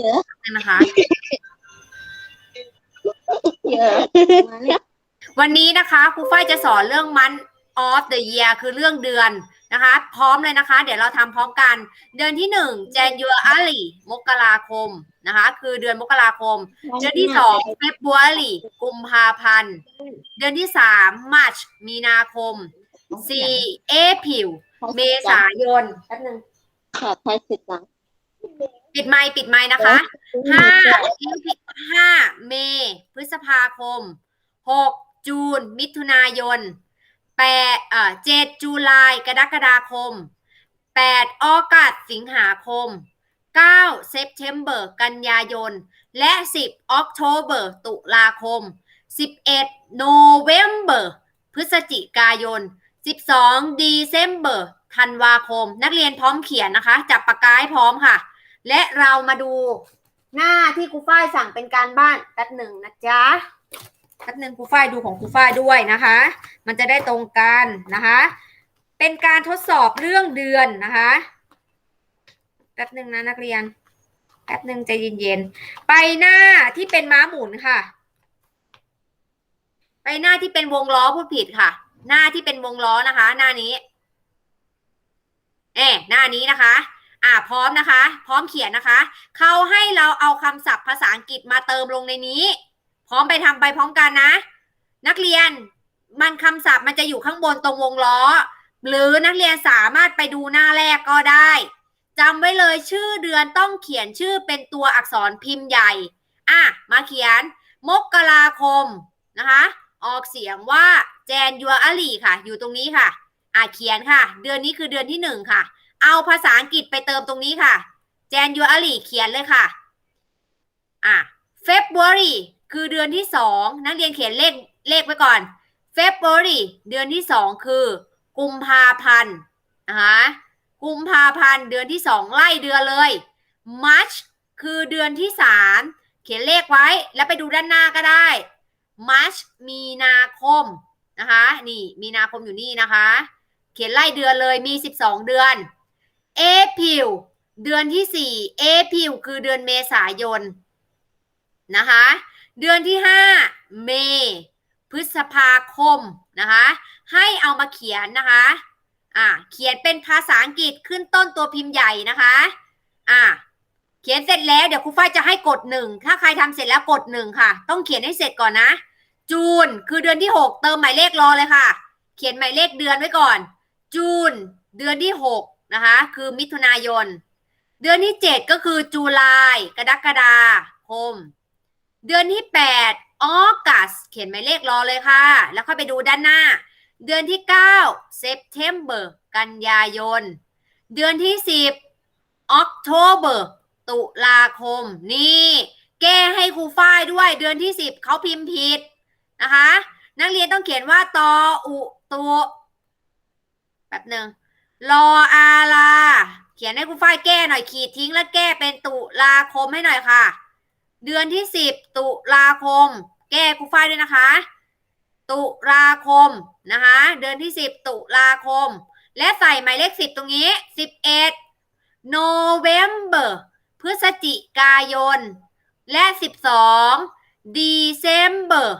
เยอะนะคะ เยอะมาเนี่ยวันนี้นะคะครูฝ้ายจะสอนเรื่อง month of the year คือเรื่องเดือนนะคะ พร้อมเลยนะคะ เดี๋ยวเราทำพร้อมกัน เดือนที่หนึ่ง January มกราคมนะคะ คือเดือนมกราคม เดือนที่สอง February กุมภาพันธ์ เดือนที่สาม March มีนาคมสี่ April เมษายนแป๊บนึงขอไทยสิจัง ปิดไมค์ปิดไมค์นะคะห้าห้าเมษพฤษภาคมหกจูน มิถุนายนแปดเอ่อเจ็ดจุลายกรกฎาคมแปดออกัสสิงหาคมเก้าเซปเทมเบอร์กันยายน และสิบออกโทเบอร์ตุลาคมสิบเอ็ดโนเวมเบอร์พฤศจิกายนสิบสองดีเซมเบอร์ธันวาคม นักเรียนพร้อมเขียนนะคะ จับปากกาให้พร้อมค่ะ และเรามาดูหน้าที่ครูฝ้ายสั่งเป็นการบ้านแป๊บหนึ่งนะจ๊ะแป๊บหนึ่งครูฝ้ายดูของครูฝ้ายด้วยนะคะ มันจะได้ตรงกันนะคะ เป็นการทดสอบเรื่องเดือนนะคะแป๊บหนึ่งนะนักเรียนแป๊บหนึ่งใจเย็นๆไปหน้าที่เป็นม้าหมุนค่ะ ไปหน้าที่เป็นวงล้อพูดผิดค่ะ หน้าที่เป็นวงล้อนะคะ หน้านี้เอ๊หน้านี้นะคะ อ่าพร้อมนะคะ พร้อมเขียนนะคะ เขาให้เราเอาคำศัพท์ภาษาอังกฤษมาเติมลงในนี้ พร้อมไปทำไปพร้อมกันนะ นักเรียนมันคำศัพท์มันจะอยู่ข้างบนตรงวงล้อ หรือนักเรียนสามารถไปดูหน้าแรกก็ได้จำไว้เลยชื่อเดือนต้องเขียนชื่อเป็นตัวอักษรพิมพ์ใหญ่ อะ มาเขียน มกราคมนะคะ ออกเสียงว่าแจนยัวอลีค่ะ อยู่ตรงนี้ค่ะ อะเขียนค่ะ เดือนนี้คือเดือนที่หนึ่งค่ะ เอาภาษาอังกฤษไปเติมตรงนี้ค่ะ January เขียนเลยค่ะ อะ February คือเดือนที่สองนักเรียนเขียนเลขเลขไว้ก่อน February เดือนที่สองคือกุมภาพันธ์นะคะกุมภาพันธ์เดือนที่สองไล่เดือนเลย March คือเดือนที่สามเขียนเลขไว้แล้วไปดูด้านหน้าก็ได้ March มีนาคมนะคะ นี่มีนาคมอยู่นี่นะคะ เขียนไล่เดือนเลยมี 12 เดือน เอพิวเดือนที่4เอพิวคือเดือนเมษายนนะคะ เดือนที่5เมพฤษภาคมนะคะ ให้เอามาเขียนนะคะอ่าเขียนเป็นภาษาอังกฤษขึ้นต้นตัวพิมพ์ใหญ่นะคะอ่าเขียนเสร็จแล้วเดี๋ยวครูฝ้ายจะให้กดหนึ่งถ้าใครทำเสร็จแล้วกดหนึ่งค่ะ ต้องเขียนให้เสร็จก่อนนะ จูนคือเดือนที่ 6 เติมหมายเลขรอเลยค่ะ เขียนหมายเลขเดือนไว้ก่อน จูน เดือนที่หก นะคะ คือมิถุนายน เดือนที่เจ็ดก็คือจูลายกรกฎาคม เดือนที่แปดออกัสเขียนหมายเลขรอเลยค่ะ แล้วค่อยไปดูด้านหน้า เดือนที่เก้าเซปเทมเบอร์กันยายน เดือนที่สิบออกโทเบอร์ตุลาคม นี่ แก้ให้ครูฝ้ายด้วย เดือนที่สิบเขาพิมพ์ผิดนะคะ นักเรียนต้องเขียนว่าตออุตุแป๊บหนึ่ง รออาลา เขียนให้ครูฝ้ายแก้หน่อยขีดทิ้งแล้วแก้เป็นตุลาคมให้หน่อยค่ะ เดือนที่สิบตุลาคม แก้ครูฝ้ายด้วยนะคะ ตุลาคมนะคะ เดือนที่สิบตุลาคม และใส่หมายเลขสิบตรงนี้สิบเอ็ดโนเวมเบอร์พฤศจิกายน และสิบสองดีเซมเบอร์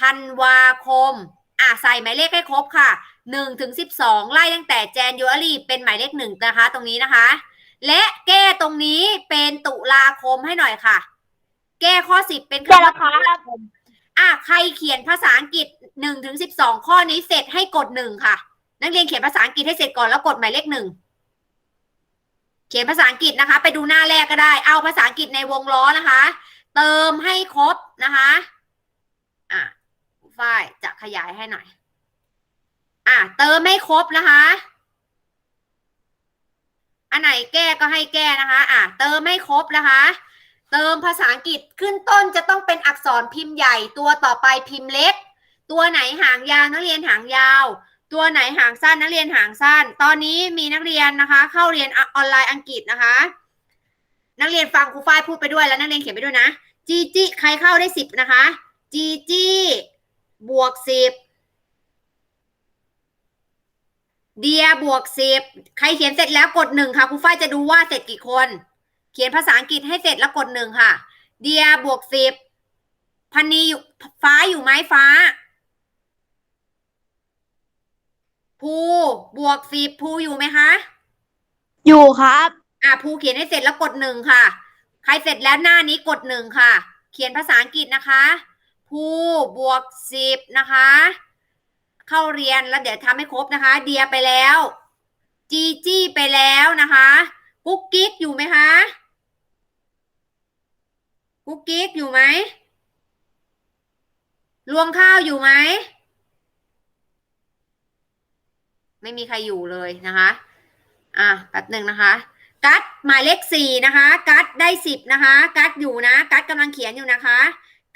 ธันวาคม อะ ใส่หมายเลขให้ครบค่ะ หนึ่งถึงสิบสองไล่ตั้งแต่แจนยูอารีเป็นหมายเลขหนึ่งนะคะ ตรงนี้นะคะ และแก้ตรงนี้เป็นตุลาคมให้หน่อยค่ะ แก้ข้อสิบเป็นได้แล้วคำครัว่าบตุลาคมอะใครเขียนภาษาอังกฤษหนึ่งถึงสิบสองข้อนี้เสร็จให้กดหนึ่งค่ะ นักเรียนเขียนภาษาอังกฤษให้เสร็จก่อนแล้วกดหมายเลขหนึ่งเขียนภาษาอังกฤษนะคะ ไปดูหน้าแรกก็ได้ เอาภาษาอังกฤษในวงล้อนะคะ เติมให้ครบนะคะ อะฝ้ายจะขยายให้หน่อย อะเติมให้ครบนะคะ อันไหนแก้ก็ให้แก้นะคะ อะเติมให้ครบนะคะ เติมภาษาอังกฤษขึ้นต้นจะต้องเป็นอักษรพิมพ์ใหญ่ตัวต่อไปพิมพ์เล็ก ตัวไหนหางยาวนักเรียนหางยาว ตัวไหนหางสั้นนักเรียนหางสั้น ตอนนี้มีนักเรียนนะคะ เข้าเรียนออนไลน์อังกฤษนะคะ นักเรียนฟังครูฝ้ายพูดไปด้วยแล้วนักเรียนเขียนไปด้วยนะจีจีใครเข้าได้สิบนะคะจีจีบวกสิบ เดียบวกสิบใครเขียนเสร็จแล้วกดหนึ่งค่ะครูฝ้ายจะดูว่าเสร็จกี่คน เขียนภาษาอังกฤษให้เสร็จแล้วกดหนึ่งค่ะ เดียบวกสิบพันนีอยู่ฟ้าอยู่ไหมฟ้า ภูบวกสิบภูอยู่ไหมคะ อยู่ครับ อะภูเขียนให้เสร็จแล้วกดหนึ่งค่ะ ใครเสร็จแล้วหน้านี้กดหนึ่งค่ะ เขียนภาษาอังกฤษนะคะ ภูบวกสิบนะคะ เข้าเรียนแล้วเดี๋ยวทำให้ครบนะคะ เดียไปแล้วจีจี้ไปแล้วนะคะกุ๊กกิ๊กอยู่ไหมคะกุ๊กกิ๊กอยู่ไหมรวงข้าวอยู่ไหมไม่มีใครอยู่เลยนะคะ อะแป๊บหนึ่งนะคะ กัดหมายเลขสี่นะคะ กัดได้สิบนะคะ กัดอยู่นะ กัดกำลังเขียนอยู่นะคะ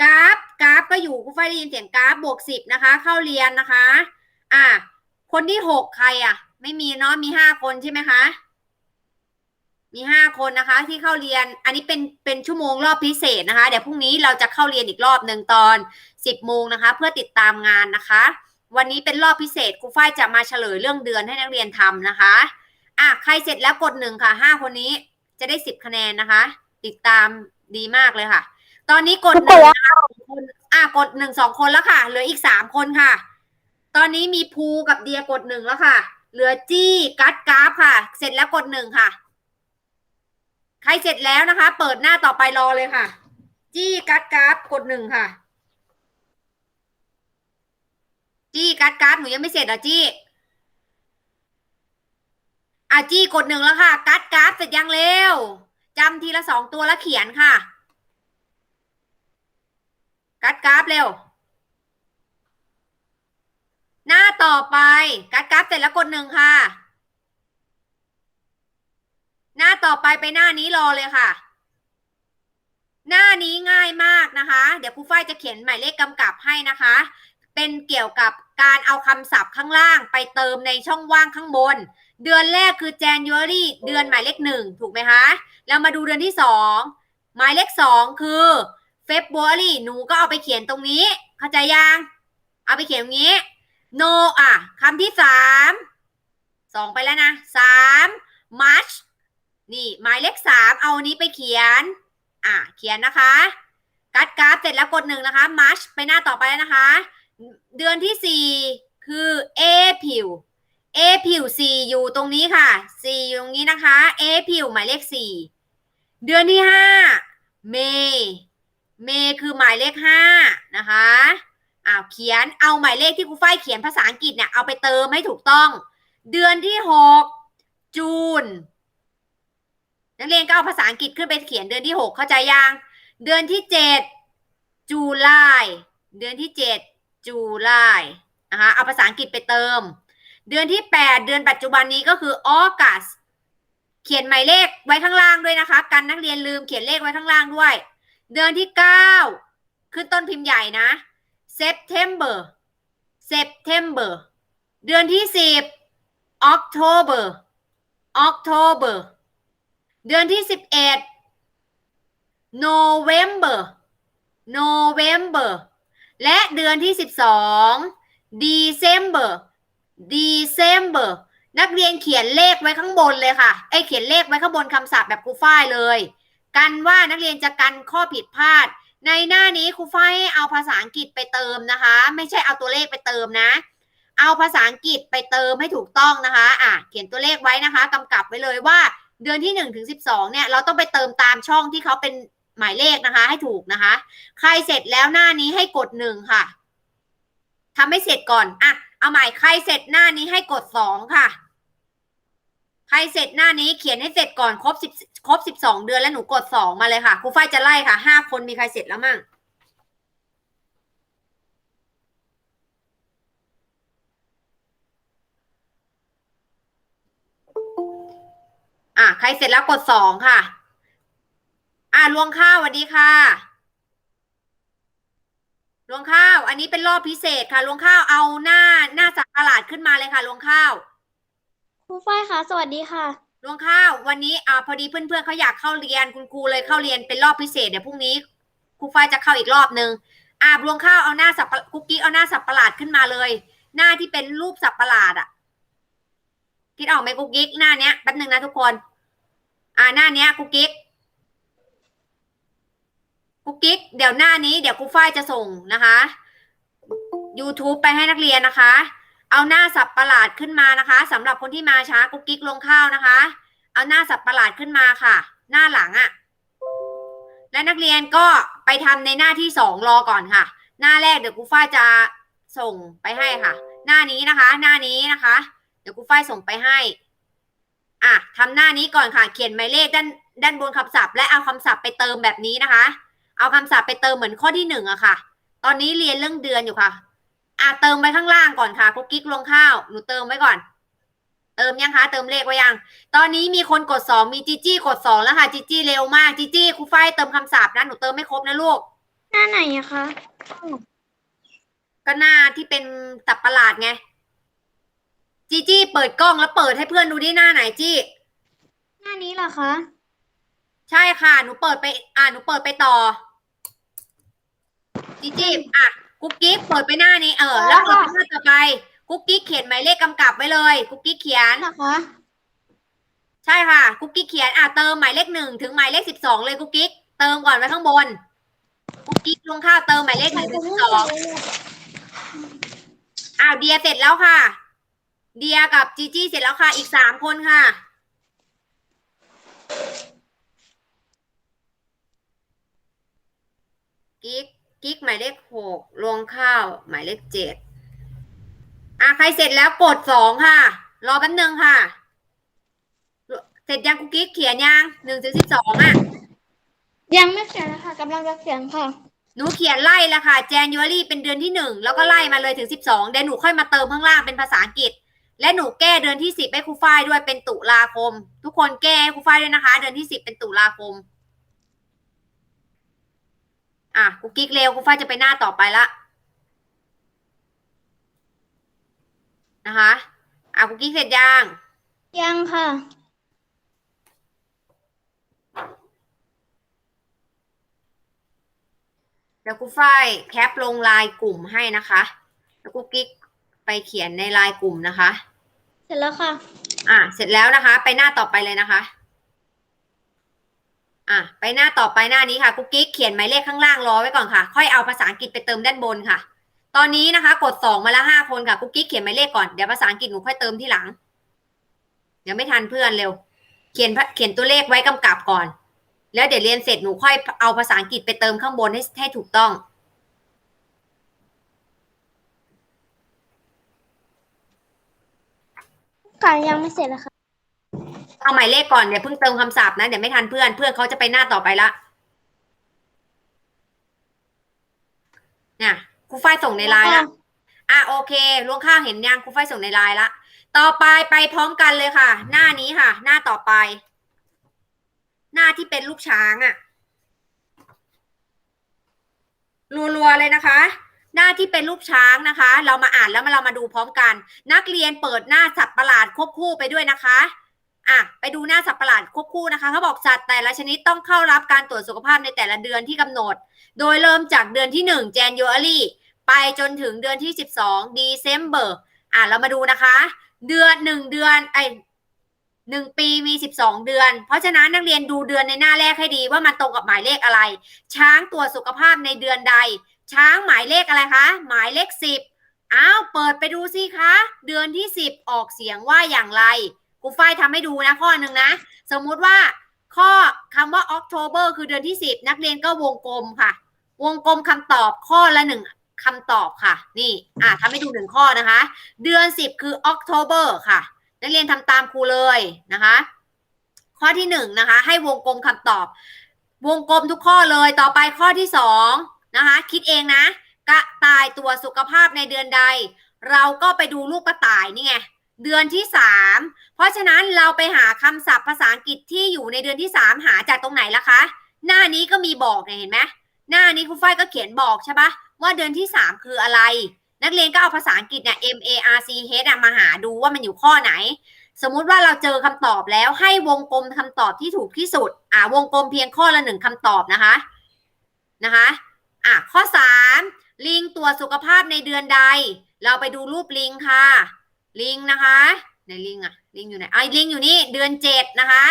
กราฟกราฟก็อยู่คุณฝ้ยได้ยินเสียงกราฟบวกสิบนะคะ เข้าเรียนนะคะ อะคนที่หกใครอะ ไม่มีเนาะมีห้าคนใช่ไหมคะ มีห้าคนนะคะ ที่เข้าเรียน อันนี้เป็นเป็นชั่วโมงรอบพิเศษนะคะ เดี๋ยวพรุ่งนี้เราจะเข้าเรียนอีกรอบหนึ่งตอนสิบโมงนะคะ เพื่อติดตามงานนะคะ วันนี้เป็นรอบพิเศษครูฝ้ายจะมาเฉลยเรื่องเดือนให้นักเรียนทำนะคะอะใครเสร็จแล้วกดหนึ่งค่ะห้าคนนี้จะได้สิบคะแนนนะคะ ติดตามดีมากเลยค่ะ ตอนนี้กดหนึ่งนะคะสองคนอะกดหนึ่งสองคนแล้วค่ะ เหลืออีกสามคนค่ะ ตอนนี้มีภูกับเดียกดหนึ่งแล้วค่ะ เหลือจี้กัดกราฟค่ะ เสร็จแล้วกดหนึ่งค่ะ ใครเสร็จแล้วนะคะ เปิดหน้าต่อไปรอเลยค่ะ จี้กัดกราฟกดหนึ่งค่ะ จี้กัดกราฟหนูยังไม่เสร็จเหรอจี้อาจี้กดหนึ่งแล้วค่ะ กัดกราฟเสร็จยังเร็วจำทีละสองตัวแล้วเขียนค่ะ กัดกราฟเร็ว หน้าต่อไป กัดกราฟเสร็จแล้วกดหนึ่งค่ะ หน้าต่อไปไปหน้านี้รอเลยค่ะ หน้านี้ง่ายมากนะคะ เดี๋ยวครูฝ้ายจะเขียนหมายเลขกำกับให้นะคะ เป็นเกี่ยวกับการเอาคำศัพท์ข้างล่างไปเติมในช่องว่างข้างบน เดือนแรกคือ January เดือนหมายเลขหนึ่งถูกไหมคะ แล้วมาดูเดือนที่สองหมายเลขสองคือ February หนูก็เอาไปเขียนตรงนี้ เข้าใจยัง เอาไปเขียนตรงนี้ no อะคำที่สามสองไปแล้วนะสาม March นี่หมายเลขสามเอานี้ไปเขียน อะเขียนนะคะกัดกราฟเสร็จแล้วกดหนึ่งนะคะ March ไปหน้าต่อไปแล้วนะคะ เดือนที่สี่คือ April เอผิวสี่อยู่ตรงนี้ค่ะสี่อยู่ตรงนี้นะคะเอผิวหมายเลขสี่เดือนที่ห้า เมย์คือหมายเลขห้านะคะอ้าวเขียนเอาหมายเลขที่ครูฝ้ายเขียนภาษาอังกฤษเนี่ยเอาไปเติมให้ถูกต้อง เดือนที่หกจูนนักเรียนก็เอาภาษาอังกฤษขึ้นไปเขียนเดือนที่หกเข้าใจยังเดือนที่เจ็ดจูลายเดือนที่เจ็ดจูลายนะคะเอาภาษาอังกฤษไปเติม เดือนที่ 8 เดือนปัจจุบันนี้ก็คือออกัสเขียนหมายเลขไว้ข้างล่างด้วยนะคะ กันนักเรียนลืมเขียนเลขไว้ข้างล่างด้วย เดือนที่9ขึ้นต้นพิมพ์ใหญ่นะ September September เดือนที่10 October October เดือนที่11 November November และเดือนที่12 December December นักเรียนเขียนเลขไว้ข้างบนเลยค่ะไอ้เขียนเลขไว้ข้างบนคำศัพท์แบบครูฝ้ายเลย กันว่านักเรียนจะกันข้อผิดพลาด ในหน้านี้ครูฝ้ายเอาภาษาอังกฤษไปเติมนะคะ ไม่ใช่เอาตัวเลขไปเติมนะ เอาภาษาอังกฤษไปเติมให้ถูกต้องนะคะอะเขียนตัวเลขไว้นะคะกำกับไว้เลยว่าเดือนที่หนึ่งถึงสิบสองเนี่ยเราต้องไปเติมตามช่องที่เขาเป็นหมายเลขนะคะ ให้ถูกนะคะ ใครเสร็จแล้วหน้านี้ให้กดหนึ่งค่ะทำให้เสร็จก่อนอะเอาใหม่ใครเสร็จหน้านี้ให้กดสองค่ะ ใครเสร็จหน้านี้เขียนให้เสร็จก่อนครบสิบครบสิบสองเดือนแล้วหนูกดสองมาเลยค่ะครูฝ้ายจะไล่ค่ะห้าคนมีใครเสร็จแล้วมั่งอะใครเสร็จแล้วกดสองค่ะ อะลวงข้าวสวัสดีค่ะลวงข้าว อันนี้เป็นรอบพิเศษค่ะลวงข้าวเอาหน้าหน้าสักประหลาดขึ้นมาเลยค่ะลวงข้าว ครูฝ้ายค่ะ สวัสดีค่ะ ลวงข้าววันนี้อ่าพอดีเพื่อนๆเขาอยากเข้าเรียนคุณครูเลยเข้าเรียนเป็นรอบพิเศษเดี๋ยวพรุ่งนี้ครูฝ้ายจะเข้าอีกรอบหนึ่งอ่าลวงข้าวเอาหน้าสับปะคุกกี้เอาหน้าสับประหลาดขึ้นมาเลย หน้าที่เป็นรูปสับประหลาดอะคิดออกไหมคุกกิ๊หน้าเนี้ยแป๊บนึ่งนะทุกคน อ่าหน้าเนี้ยกุ๊กกิ๊กกุ๊กกิ๊เดี๋ยวหน้านี้เดี๋ยวครูฝ้ายจะส่งนะคะ YouTube ไปให้นักเรียนนะคะ เอาหน้าสับประหลาดขึ้นมานะคะสำหรับคนที่มาช้ากุ๊กกิ๊กลงข้าวนะคะ เอาหน้าสับประหลาดขึ้นมาค่ะ หน้าหลังอะ่ะ และนักเรียนก็ไปทำในหน้าที่สองรอก่อนค่ะ หน้าแรกเดี๋ยวครูฝ้ายจะส่งไปให้ค่ะ หน้านี้นะคะ หน้านี้นะคะ เดี๋ยวครูฝ้ายส่งไปให้อะทำหน้านี้ก่อนค่ะ เขียนหมายเลขด้านด้านบนคำศัพท์และเอาคำศัพท์ไปเติมแบบนี้นะคะ เอาคำศัพท์ไปเติมเหมือนข้อที่หนึ่งอะค่ะ ตอนนี้เรียนเรื่องเดือนอยู่ค่ะ อะเติมไปข้างล่างก่อนค่ะกุ๊กกิ๊กลงข้าว หนูเติมไว้ก่อน เติมยังคะ เติมเลขไว้ยัง ตอนนี้มีคนกดสองมีจีจี้กดสองแล้วค่ะจีจี้เร็วมากจีจี้ครูฝ้ายเติมคำศัพท์นะหนูเติมไม่ครบนะลูก หน้าไหนอะคะ ก็หน้าที่เป็นตับประหลาดไงจีจี้เปิดกล้องแล้วเปิดให้เพื่อนดูที่หน้าไหนจี้หน้านี้เหรอคะ ใช่ค่ะ หนูเปิดไป อ่าหนูเปิดไปต่อจีจี้อะ กุ๊กกิ๊กเปิดไปหน้านี้เออ แล้วเปิดไปหน้าต่อไปกุ๊กกิ๊กเขียนหมายเลขกำกับไว้เลยกุ๊กกิ๊กเขียนเหรอคะใช่ค่ะกุ๊กกิ๊กเขียนอะเติมหมายเลขหนึ่งถึงหมายเลขสิบสองเลยกุ๊กกิ๊กเติมก่อนไว้ข้างบนกุ๊กกิ๊กลงข้าวเติมหมายเลขหนึ่งถึงสิบสองอ้าวเดียเสร็จแล้วค่ะ เดียกับจีจี้เสร็จแล้วค่ะ อีกสามคนค่ะ กิ๊ก กิ๊กหมายเลขหกรวงข้าว หมายเลขเจ็ดอะใครเสร็จแล้วกดสองค่ะ รอแป๊บนึงค่ะ เสร็จยังกุ๊กกิ๊กเขียนยังหนึ่งถึงสิบสองอะ ยังไม่เขียนนะคะกำลังจะเขียนค่ะ หนูเขียนไล่ละค่ะ January เป็นเดือนที่หนึ่งแล้วก็ไล่มาเลยถึงสิบสองเดี๋ยวหนูค่อยมาเติมข้างล่างเป็นภาษาอังกฤษ และหนูแก้เดือนที่สิบให้ครูฝ้ายด้วยเป็นตุลาคม ทุกคนแก้ให้ครูฝ้ายด้วยนะคะ เดือนที่สิบเป็นตุลาคม อะกูกิ๊กเร็วครูฝ้ายจะไปหน้าต่อไปละนะคะอะกูกิ๊กเสร็จยังยังค่ะ เดี๋ยวครูฝ้ายแคปลงไลน์กลุ่มให้นะคะ แล้วกูกิ๊กไปเขียนในไลน์กลุ่มนะคะ เสร็จแล้วค่ะ อะเสร็จแล้วนะคะ ไปหน้าต่อไปเลยนะคะ อะไปหน้าต่อไปหน้านี้ค่ะกุ๊กกิ๊กเขียนหมายเลขข้างล่างรอไว้ก่อนค่ะ ค่อยเอาภาษาอังกฤษไปเติมด้านบนค่ะ ตอนนี้นะคะ กดสองมาล้วห้าคนค่ะกุ๊กกิ๊กเขียนหมายเลขก่อนเดี๋ยวภาษาอังกฤษหนูค่อยเติมที่หลัง เดี๋ยวไม่ทันเพื่อนเร็ว เขียนเขียนตัวเลขไว้กำกับก่อน แล้วเดี๋ยวเรียนเสร็จหนูค่อยเอาภาษาอังกฤษไปเติมข้างบนให้ให้ถูกต้องการยังไม่เสร็จเลยค่ะ เอาหมายเลขก่อนเดี๋ยวเพิ่งเติมคำศัพท์นะเดี๋ยวไม่ทันเพื่อนเพื่อนเขาจะไปหน้าต่อไปละเนี่ยครูฝ้ายส่งในไลน์ละอะโอเคลวงข้าวเห็นยังครูฝ้ายส่งในไลน์ละต่อไปไปพร้อมกันเลยค่ะ หน้านี้ค่ะ หน้าต่อไป หน้าที่เป็นลูกช้างอะ่ะรัวๆเลยนะคะ หน้าที่เป็นรูปช้างนะคะ เรามาอ่านแล้วมาเรามาดูพร้อมกัน นักเรียนเปิดหน้าสัตว์ประหลาดควบคู่ไปด้วยนะคะ อะไปดูหน้าสัตว์ประหลาดควบคู่นะคะเขาบอกสัตว์แต่ละชนิดต้องเข้ารับการตรวจสุขภาพในแต่ละเดือนที่กำหนด โดยเริ่มจากเดือนที่1 January ไปจนถึงเดือนที่ 12 December อะเรามาดูนะคะ เดือนหนึ่งเดือนไอหนึ่งปีมี 12 เดือน เพราะฉะนั้นนักเรียนดูเดือนในหน้าแรกให้ดีว่ามันตรงกับหมายเลขอะไร ช้างตรวจสุขภาพในเดือนใด ช้างหมายเลขอะไรคะ หมายเลข 10อ้าวเปิดไปดูสิคะ เดือนที่ 10 ออกเสียงว่าอย่างไร กูฝ้ายทำให้ดูนะข้อหนึ่งนะ สมมุติว่าข้อคำว่า October คือเดือนที่ 10 นักเรียนก็วงกลมค่ะ วงกลมคำตอบข้อละหนึ่งคำตอบค่ะ นี่อะทำให้ดูหนึ่งข้อนะคะ เดือน 10 คือ October ค่ะ นักเรียนทำตามครูเลยนะคะ ข้อที่หนึ่งนะคะ ให้วงกลมคำตอบ วงกลมทุกข้อเลยต่อไปข้อที่สองนะคะ คิดเองนะ กระต่ายตัวสุขภาพในเดือนใด เราก็ไปดูรูปกระต่ายนี่ไง เดือนที่สามเพราะฉะนั้นเราไปหาคำศัพท์ภาษาอังกฤษที่อยู่ในเดือนที่สามหาจากตรงไหนล่ะคะ หน้านี้ก็มีบอกเนี่ยเห็นไหมหน้านี้ครูฝ้ายก็เขียนบอกใช่ปะว่าเดือนที่สามคืออะไร นักเรียนก็เอาภาษาอังกฤษเนี่ย M A R C H มาหาดูว่ามันอยู่ข้อไหน สมมุติว่าเราเจอคำตอบแล้วให้วงกลมคำตอบที่ถูกที่สุด อ่าวงกลมเพียงข้อละหนึ่งคำตอบนะคะนะคะอะข้อสามลิงตรวจสุขภาพในเดือนใด เราไปดูรูปลิงค่ะ ลิงนะคะในลิงอะลิงอยู่ไหนไอ้ลิงอยู่นี่เดือนเจ็ดนะคะ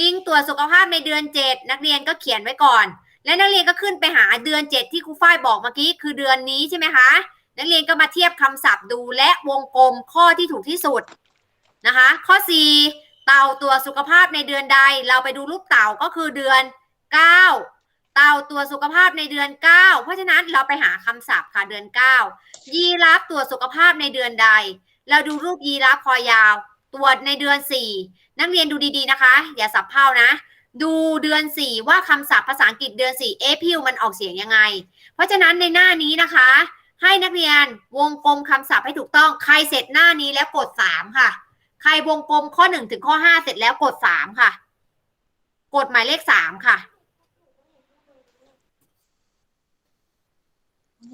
ลิงตรวจสุขภาพในเดือนเจ็ดนักเรียนก็เขียนไว้ก่อน และนักเรียนก็ขึ้นไปหาเดือนเจ็ดที่ครูฝ้ายบอกเมื่อกี้คือเดือนนี้ใช่ไหมคะนักเรียนก็มาเทียบคำศัพท์ดูและวงกลมข้อที่ถูกที่สุดนะคะ ข้อ 4 เต่าตัวจสุขภาพในเดือนใด เราไปดูรูปเต่าก็คือเดือน 9 เต่าตัวจสุขภาพในเดือน 9 เพราะฉะนั้นเราไปหาคำศัพท์ค่ะเดือน 9 ยีราฟตัวจสุขภาพในเดือนใด เราดูรูปยีราฟคอยาวตรวจในเดือน4นักเรียนดูดีๆนะคะ อย่าสับเพ่านะ ดูเดือน4ว่าคำศัพท์ภาษาอังกฤษเดือน4เอพิวมันออกเสียงยังไง เพราะฉะนั้นในหน้านี้นะคะ ให้นักเรียนวงกลมคำศัพท์ให้ถูกต้องใครเสร็จหน้านี้แล้วกด3ค่ะ ใครวงกลมข้อ1ถึงข้อ5เสร็จแล้วกด3ค่ะ กดหมายเลข3ค่ะ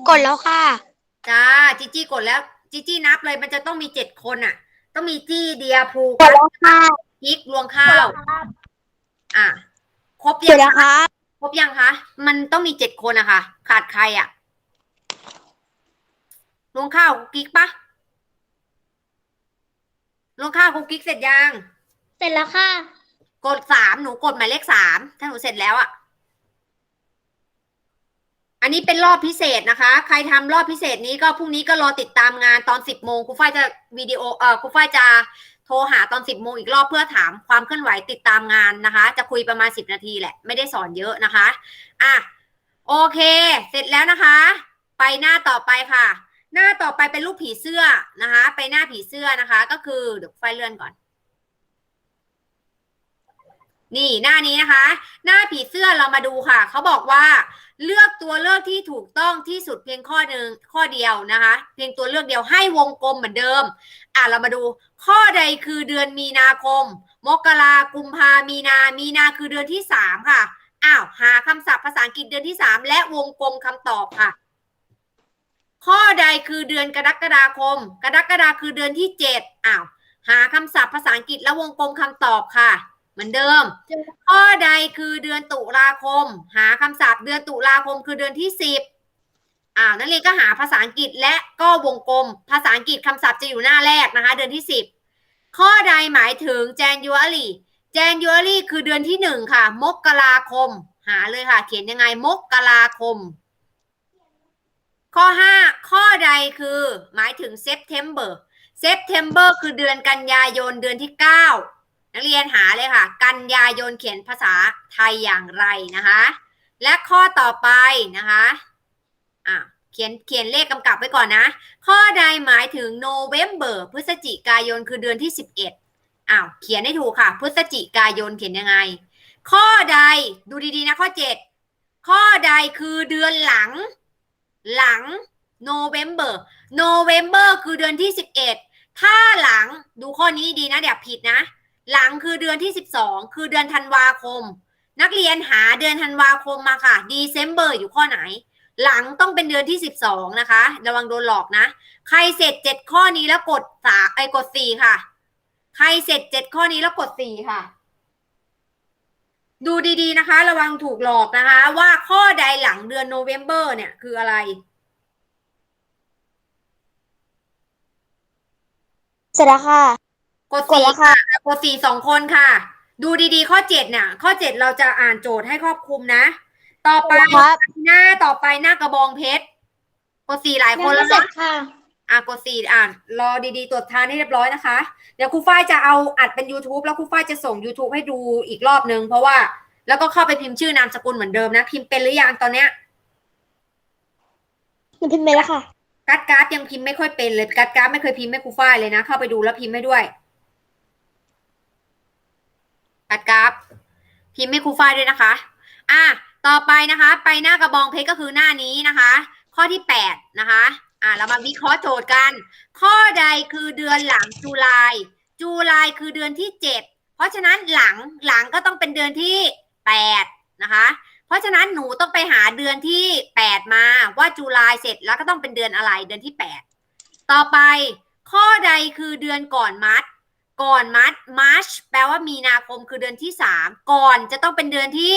กดแล้วค่ะ จ้าจีจี้กดแล้ว จีจี้นับเลยมันจะต้องมีเจ็ดคนอะ ต้องมีจี้เดียภูกดแล้วพิกรวงข้าว อะครบยังครับครบยังคะมันต้องมีเจ็ดคนอะค่ะ ขาดใครอะรวงข้าวกุ๊กกิ๊กปะรวงข้าวกุ๊กกิ๊กเสร็จยัง เสร็จแล้วค่ะ กดสามหนูกดหมายเลขสามถ้าหนูเสร็จแล้วอะ อันนี้เป็นรอบพิเศษนะคะ ใครทำรอบพิเศษนี้ก็พรุ่งนี้ก็รอติดตามงานตอนสิบโมงครูฝ้ายจะวิดีโอเอ่อครูฝ้ายจะโทรหาตอนสิบโมงอีกรอบเพื่อถามความเคลื่อนไหวติดตามงานนะคะ จะคุยประมาณสิบนาทีแหละ ไม่ได้สอนเยอะนะคะ อะ โอเค เสร็จแล้วนะคะ ไปหน้าต่อไปค่ะ หน้าต่อไปเป็นรูปผีเสื้อนะคะ ไปหน้าผีเสื้อนะคะ ก็คือเดี๋ยวไฟเลื่อนก่อน นี่หน้านี้นะคะ หน้าผีเสื้อเรามาดูค่ะ เขาบอกว่าเลือกตัวเลือกที่ถูกต้องที่สุดเพียงข้อหนึ่งข้อเดียวนะคะ เพียงตัวเลือกเดียวให้วงกลมเหมือนเดิม อะเรามาดู ข้อใดคือเดือนมีนาคม มกรากุมภามีนา มีนาคือเดือนที่สามค่ะ อ้าว หาคำศัพท์ภาษาอังกฤษเดือนที่สามและวงกลมคำตอบค่ะ ข้อใดคือเดือนกรกฎาคม กรกฎาคือเดือนที่เจ็ดอ้าว หาคำศัพท์ภาษาอังกฤษและวงกลมคำตอบค่ะ เหมือนเดิม ข้อใดคือเดือนตุลาคม หาคำศัพท์เดือนตุลาคมคือเดือนที่สิบอ่านักเรียนก็หาภาษาอังกฤษและก็วงกลม ภาษาอังกฤษคำศัพท์จะอยู่หน้าแรกนะคะ เดือนที่สิบข้อใดหมายถึง January January คือเดือนที่หนึ่งค่ะ มกราคม หาเลยค่ะ เขียนยังไง มกราคม ข้อห้าข้อใดคือหมายถึง September September คือเดือนกันยายนเดือนที่เก้า นักเรียนหาเลยค่ะ กันยายนเขียนภาษาไทยอย่างไรนะคะ และข้อต่อไปนะคะอะเขียนเขียนเลขกำกับไว้ก่อนนะ ข้อใดหมายถึง November พฤศจิกายนคือเดือนที่ 11อ้าวเขียนให้ถูกค่ะ พฤศจิกายนเขียนยังไง ข้อใดดูดีๆนะข้อ 7 ข้อใดคือเดือนหลัง หลัง November November คือเดือนที่ 11 ถ้าหลังดูข้อนี้ดีนะเดี๋ยวผิดนะ หลังคือเดือนที่ 12 คือเดือนธันวาคม นักเรียนหาเดือนธันวาคมมาค่ะ December อยู่ข้อไหน หลังต้องเป็นเดือนที่ 12 นะคะ ระวังโดนหลอกนะ ใครเสร็จ 7 ข้อนี้แล้วกดสาไอ้กด 4 ค่ะ ใครเสร็จ 7 ข้อนี้แล้วกด 4 ค่ะ ดูดีๆนะคะ ระวังถูกหลอกนะคะ ว่าข้อใดหลังเดือนโนเวม ber เนี่ยคืออะไรเสร็จแล้วค่ะ กดกดสี่แล้วค่ะ ค่ะกดสี่สองคนค่ะ ดูดีๆ ข้อเจ็ดเนี่ย ข้อเจ็ดเราจะอ่านโจทย์ให้ครอบคลุมนะ ต่อไปครับ หน้าต่อไปหน้ากระบองเพชรกดสี่หลายยัคนงแล้ไม่วเสร็จนะค่ะอะกดสี่อ่านรอดีๆ ตรวจทานให้เรียบร้อยนะคะ เดี๋ยวครูฝ้ายจะเอาอัดเป็น YouTube แล้วครูฝ้ายจะส่ง YouTube ให้ดูอีกรอบนึง เพราะว่าแล้วก็เข้าไปพิมพ์ชื่อนามสกุลเหมือนเดิมนะ พิมพ์เป็นหรือยังตอนเนี้ยหนูพิมพ์ไปแล้วค่ะ การ์ดการ์ดยังพิมพ์ไม่ค่อยเป็นเลยการ์ดการ์ดไม่เคยพิมพ์ให้ครูฝ้ายเลยนะ เข้าไปดูแล้วพิมพ์ให้ด้วย การ์ดกร์ดพิมพ์ให้ครูฝ้ายด้วยนะคะ อะ ต่อไปนะคะ ไปหน้ากระบองเพชรก็คือหน้านี้นะคะ ข้อที่แปดนะคะ อะ เรามาวิเคราะห์โจทย์กัน ข้อใดคือเดือนหลังจุลาย จุลายคือเดือนที่เจ็ดเพราะฉะนั้นหลังหลังก็ต้องเป็นเดือนที่แปดนะคะ เพราะฉะนั้นหนูต้องไปหาเดือนที่8มาว่าจุลายเสร็จแล้วก็ต้องเป็นเดือนอะไรเดือนที่8ต่อไปข้อใดคือเดือนก่อนมัด ก่อนมัดมาร์ชแปลว่ามีนาคมคือเดือนที่3ก่อนจะต้องเป็นเดือนที่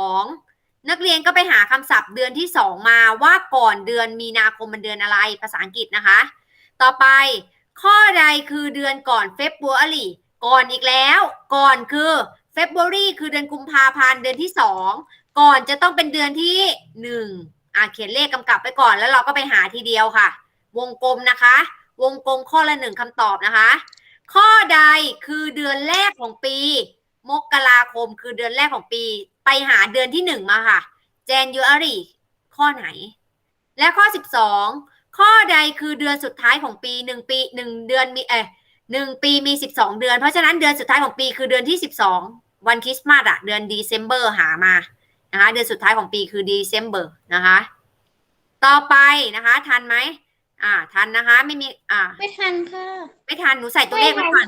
2นักเรียนก็ไปหาคำศัพท์เดือนที่2มาว่าก่อนเดือนมีนาคมมันเดือนอะไรภาษาอังกฤษนะคะ ต่อไป ข้อใดคือเดือนก่อนเฟบ r u a r y ก่อนอีกแล้ว ก่อนคือ February คือเดือนกุมภาพันธ์เดือนที่สองก่อนจะต้องเป็นเดือนที่หนึ่งอะเขียนเลขกำกับไปก่อนแล้วเราก็ไปหาทีเดียวค่ะ วงกลมนะคะ วงกลมข้อละหนึ่งคำตอบนะคะ ข้อใดคือเดือนแรกของปี มกราคมคือเดือนแรกของปี ไปหาเดือนที่หนึ่งมาค่ะ January ข้อไหน และข้อสิบสองข้อใดคือเดือนสุดท้ายของปีหนึ่งปีหนึ่งเดือนมีเออหนึ่งปีมีสิบสองเดือน เพราะฉะนั้นเดือนสุดท้ายของปีคือเดือนที่สิบสองวันคริสต์มาสอะเดือน December หามานะคะเดือนสุดท้ายของปีคือ December นะคะ ต่อไปนะคะ ทันไหม อ่า ทันนะคะ ไม่มี อ่า ไม่ทันค่ะ ไม่ทันหนูใส่ตัวเลขไว้ก่อน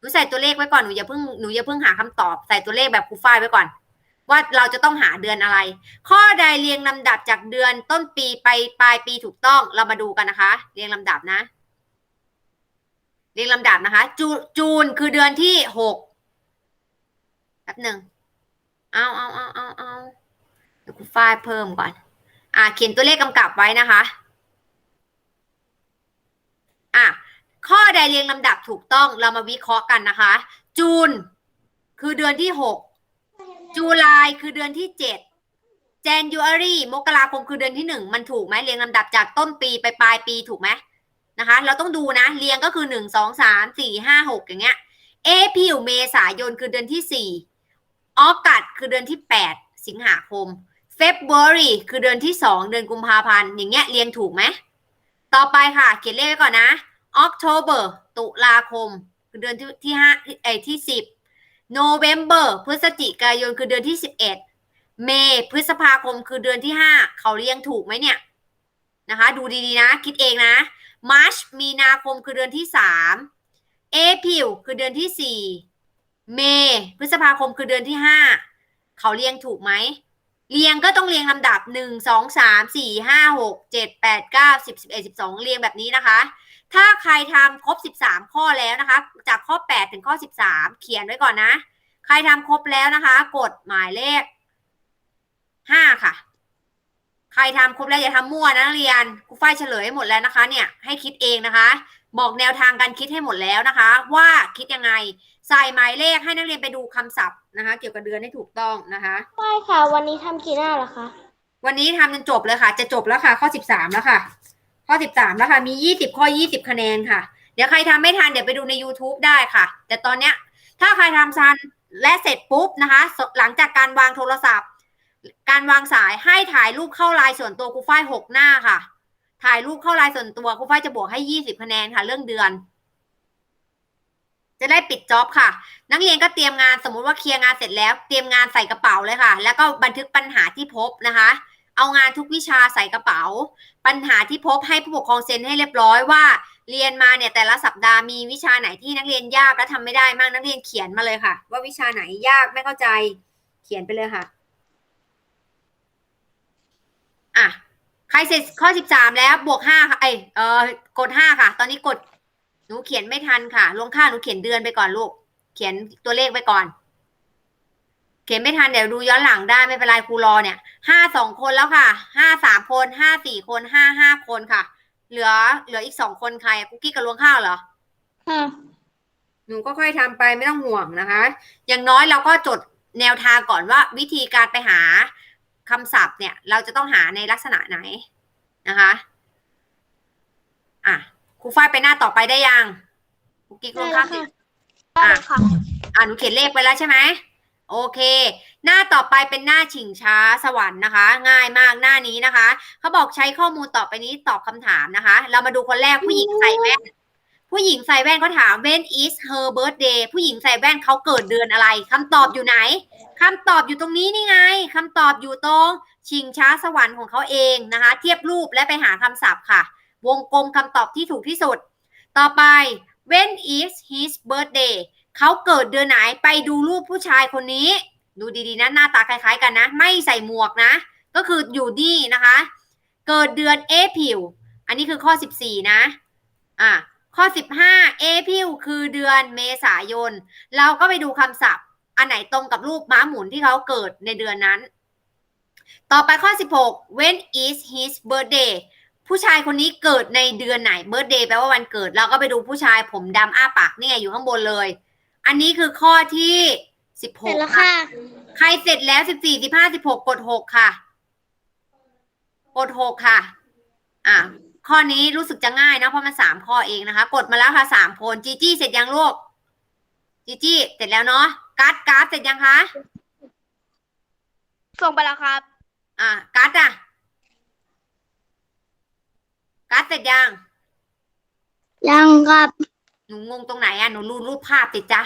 หนูใส่ตัวเลขไว้ก่อนหนูอย่าเพิ่งหนูอย่าเพิ่งหาคำตอบใส่ตัวเลขแบบครูฝ้ายไว้ก่อน ว่าเราจะต้องหาเดือนอะไร ข้อใดเรียงลำดับจากเดือนต้นปีไปปลายปีถูกต้องเรามาดูกันนะคะ เรียงลำดับนะ เรียงลำดับนะคะ จูจูนคือเดือนที่หกแป๊บหนึ่งเอาเอาเอาเอาเอาเดี๋ยวครูฝ้ายเพิ่มก่อน อ่า เขียนตัวเลขกำกับไว้นะคะ อะข้อใดเรียงลำดับถูกต้องเรามาวิเคราะห์กันนะคะ จูน คือเดือนที่หกจูลายคือเดือนที่เจ็ด January มกราคมคือเดือนที่หนึ่งมันถูกไหมเรียงลำดับจากต้นปีไปปลายปีถูกไหมนะคะ เราต้องดูนะเรียงก็คือหนึ่งสองสามสี่ห้าหกอย่างเงี้ยเอพิวเมษายนคือเดือนที่สี่ออกัดคือเดือนที่แปดสิงหาคมเฟบ r u a r y คือเดือนที่สองเดือนกุมภาพันธ์อย่างเงี้ยเรียงถูกไหม ต่อไปค่ะ เขียนเลขไว้ก่อนนะ October ตุลาคม คือเดือนที่ที่ห้าเอยที่สิบ November พฤศจิกายนคือเดือนที่สิบเอ็ดเมษพฤษภาคมคือเดือนที่ห้าเขาเรียงถูกไหมเนี่ยนะคะ ดูดีๆนะ คิดเองนะ March มีนาคมคือเดือนที่สาม April คือเดือนที่สี่เมษพฤษภาคมคือเดือนที่ห้าเขาเรียงถูกไหม เรียงก็ต้องเรียงลำดับหนึ่งสองสามสี่ห้าหกเจ็ดแปดเก้าสิบสิบเอ็ดสิบสองเรียงแบบนี้นะคะ ถ้าใครทำครบ13ข้อแล้วนะคะ จากข้อ8ถึงข้อ13เขียนไว้ก่อนนะ ใครทำครบแล้วนะคะ กดหมายเลข5ค่ะ ใครทำครบแล้วอย่าทำมั่วนะนักเรียนครูฝ้ายเฉลยให้หมดแล้วนะคะ เนี่ยให้คิดเองนะคะ บอกแนวทางการคิดให้หมดแล้วนะคะ ว่าคิดยังไง ใส่หมายเลขให้นักเรียนไปดูคำศัพท์นะคะ เกี่ยวกับเดือนให้ถูกต้องนะคะไม่ค่ะ วันนี้ทำกี่หน้าล่ะคะวันนี้ทำจนจบเลยค่ะ จะจบแล้วค่ะ ข้อสิบสามแล้วค่ะ ข้อสิบสามแล้วค่ะ มียี่สิบข้อยี่สิบคะแนนค่ะ เดี๋ยวใครทำไม่ทันเดี๋ยวไปดูใน YouTube ได้ค่ะ แต่ตอนเนี้ย ถ้าใครทำทันและเสร็จปุ๊บนะคะสหลังจากการวางโทรศัพท์ การวางสายให้ถ่ายรูปเข้าไลน์ส่วนตัวครูฝ้ายหกหน้าค่ะ ถ่ายรูปเข้าไลน์ส่วนตัวครูฝ้ายจะบวกให้ยี่สิบคะแนนค่ะ เรื่องเดือน จะได้ปิดจ็อบค่ะ นักเรียนก็เตรียมงานสมมุติว่าเคลียร์งานเสร็จแล้ว เตรียมงานใส่กระเป๋าเลยค่ะ แล้วก็บันทึกปัญหาที่พบนะคะ เอางานทุกวิชาใส่กระเป๋า ปัญหาที่พบให้ผู้ปกครองเซ็นให้เรียบร้อยว่า เรียนมาเนี่ยแต่ละสัปดาห์มีวิชาไหนที่นักเรียนยากและทำไม่ได้มากนักเรียนเขียนมาเลยค่ะ ว่าวิชาไหนยากไม่เข้าใจ เขียนไปเลยค่ะ อะ รเสร็จข้อสิบสามแล้วบวกห้าค่ะเอยเออกดห้าค่ะ ตอนนี้กดหนูเขียนไม่ทันค่ะ ลงค่าหนูเขียนเดือนไปก่อนลูก เขียนตัวเลขไปก่อน เขียนไม่ทันเดี๋ยวดูย้อนหลังได้ไม่เป็นไรครูรอเนี่ยห้าสองคนแล้วค่ะห้าสามคนห้าสี่คนห้าห้าคนค่ะ เหลือเหลืออีกสองคนใครอะกุ๊กกี้กับลวงข้าวเหรอค่ะหนูก็ค่อยทำไปไม่ต้องห่วงนะคะ อย่างน้อยเราก็จดแนวทางก่อนว่าวิธีการไปหา คำศัพท์เนี่ยเราจะต้องหาในลักษณะไหนนะคะอะครูฝ้ายไปหน้าต่อไปได้ยังกุ๊กกิ๊กลวงข้าวได้สิแล้วค่ะได้ค่ะอ่าหนูเขียนเลขไปแล้วใช่ไหมโอเค หน้าต่อไปเป็นหน้าชิงช้าสวรรค์นะคะ ง่ายมากหน้านี้นะคะ เขาบอกใช้ข้อมูลต่อไปนี้ตอบคำถามนะคะ เรามาดูคนแรกผู้หญิงใส่แว่น ผู้หญิงใส่แว่นเขาถาม when is her birthday ผู้หญิงใส่แว่นเขาเกิดเดือนอะไรคำตอบอยู่ไหนคำตอบอยู่ตรงนี้นี่ไงคำตอบอยู่ตรงชิงช้าสวรรค์ของเขาเองนะคะ เทียบรูปและไปหาคำศัพท์ค่ะ วงกลมคำตอบที่ถูกที่สุด ต่อไป when is his birthday เขาเกิดเดือนไหนไปดูรูปผู้ชายคนนี้ ดูดีๆนะหน้าตาคล้ายๆกันนะ ไม่ใส่หมวกนะ ก็คืออยู่นี่นะคะ เกิดเดือนเอพิวอันนี้คือข้อ 14 นะอะ ข้อ 15เอพิวคือเดือนเมษายน เราก็ไปดูคำศัพท์ อันไหนตรงกับรูปม้าหมุนที่เขาเกิดในเดือนนั้น ต่อไปข้อ 16 when is his birthday ผู้ชายคนนี้เกิดในเดือนไหน birthday แปลว่าวันเกิด เราก็ไปดูผู้ชายผมดำอ้าปากนี่ไงอยู่ข้างบนเลย อันนี้คือข้อที่เสร็จแล้ว16ค่ะ ใครเสร็จแล้วสิบสี่สิบห้าสิบหกกดหกค่ะ กดหกค่ะ อะ ข้อนี้รู้สึกจะง่ายนะเพราะมันสามข้อเองนะคะ กดมาแล้วค่ะสามคนจีจี้เสร็จยังลูกจีจี้เสร็จแล้วเนาะการ์ดการ์ดเสร็จยังคะส่งไปแล้วครับ อะการ์ดอะการ์ดเสร็จยังยังครับหนูงงตรงไหนอะหนูรูรูปภาพติดจ้ะ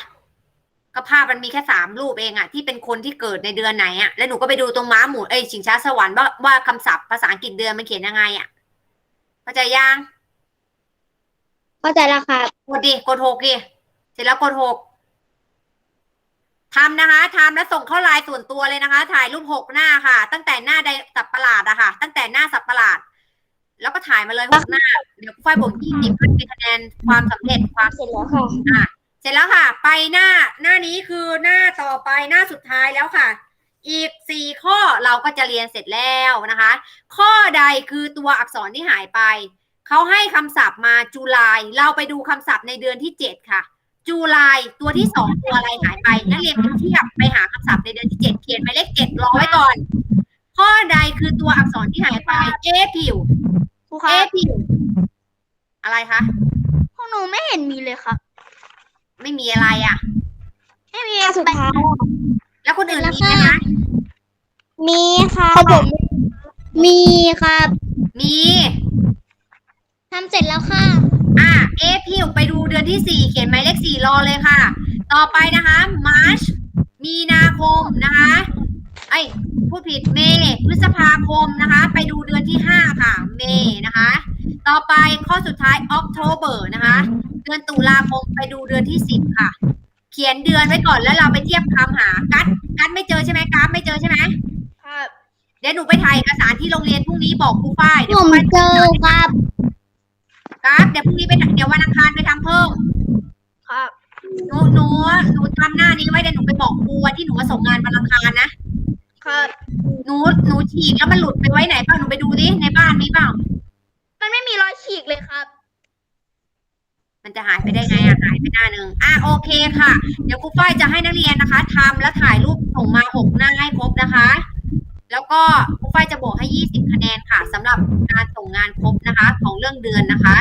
ก็ภาพมันมีแค่สามรูปเองอะที่เป็นคนที่เกิดในเดือนไหนอะแล้วหนูก็ไปดูตรงม้าหมุนเอ้ยชิงช้าสวรรค์ว่าว่าคำศัพท์ภาษาอังกฤษเดือนมันเขียนยังไงอะ เข้าใจยังเข้าใจแล้วครับกดดิกดหกดิเสร็จแล้วกดหกทำนะคะทำแล้วส่งเข้าไลน์ส่วนตัวเลยนะคะ ถ่ายรูปหกหน้าค่ะ ตั้งแต่หน้าใดสับประหลาดอะค่ะ ตั้งแต่หน้าสับประหลาด แล้วก็ถ่ายมาเลยหกหน้า เดี๋ยวฝ้ายผมยี่สิบเป็นคะแนนความสำเร็จความเสร็จแล้วค่ะอะ เสร็จแล้วค่ะ ไปหน้าหน้านี้คือหน้าต่อไปหน้าสุดท้ายแล้วค่ะ อีกสี่ข้อเราก็จะเรียนเสร็จแล้วนะคะ ข้อใดคือตัวอักษรที่หายไป เขาให้คำศัพท์มาจูลาย เราไปดูคำศัพท์ในเดือนที่เจ็ดค่ะจูลายตัวที่สองตัวอะไรหายไป นักเรียนไปเทียบไปหาคำศัพท์ในเดือนที่เจ็ดเขียนหมายเลขเจ็ดรอไว้ก่อน ข้อใดคือตัวอักษรที่หายไป เอผิว ครูคเอรับผิว อะไรคะ พวกหนูไม่เห็นมีเลยครับไม่มีอะไรอะ ไม่มีสุดท้าย แล้วคนอื่นแล้วมีไหมค่ะคะมีครับมีครับ มีทำเสร็จแล้วค่ะ อะ เอพิวไปดูเดือนที่สี่เขียนหมายเลขสี่รอเลยค่ะ ต่อไปนะคะมาร์ชมีนาคมนะคะไอ้ยพูดผิดเมย์พฤษภาคมนะคะ ไปดูเดือนที่ห้าค่ะ เมย์นะคะ ต่อไปข้อสุดท้ายออกโทเบอร์นะคะ เดือนตุลาคมไปดูเดือนที่สิบค่ะ เขียนเดือนไว้ก่อนแล้วเราไปเทียบคำหา กัดกัดไม่เจอใช่ไหมกัดไม่เจอใช่ไหมครับเดี๋ยวหนูไปถ่ายเอกสารที่โรงเรียนพรุ่งนี้บอกครูฝ้ายเดี๋ผยวคมรูฝ้ายเจอครับกัดเดี๋ยวพรุ่งนี้ไปเดี๋ยววันอังคารไปทำเพิ่มครับหนูหนูหนูทำหน้านี้ไว้เดี๋ยวหนูไปบอกครูวันที่หนูมาส่งงานวันอังคารนะครับหนูหนูฉีกแล้วมันหลุดไปไว้ไหนเปล่าหนูไปดูดิในบ้านมีเปล่ามันไม่มีรอยฉีกเลยครับ มันจะหายไปได้ไงอะหายไปหน้าหนึ่งอะโอเคค่ะ เดี๋ยวครูฝ้ายจะให้นักเรียนนะคะทำแล้วถ่ายรูปส่งมาหกหน้าให้ครบนะคะ แล้วก็ครูฝ้ายจะบวกให้ยี่สิบคะแนนค่ะสำหรับการส่งงานครบนะคะ ของเรื่องเดือนนะคะ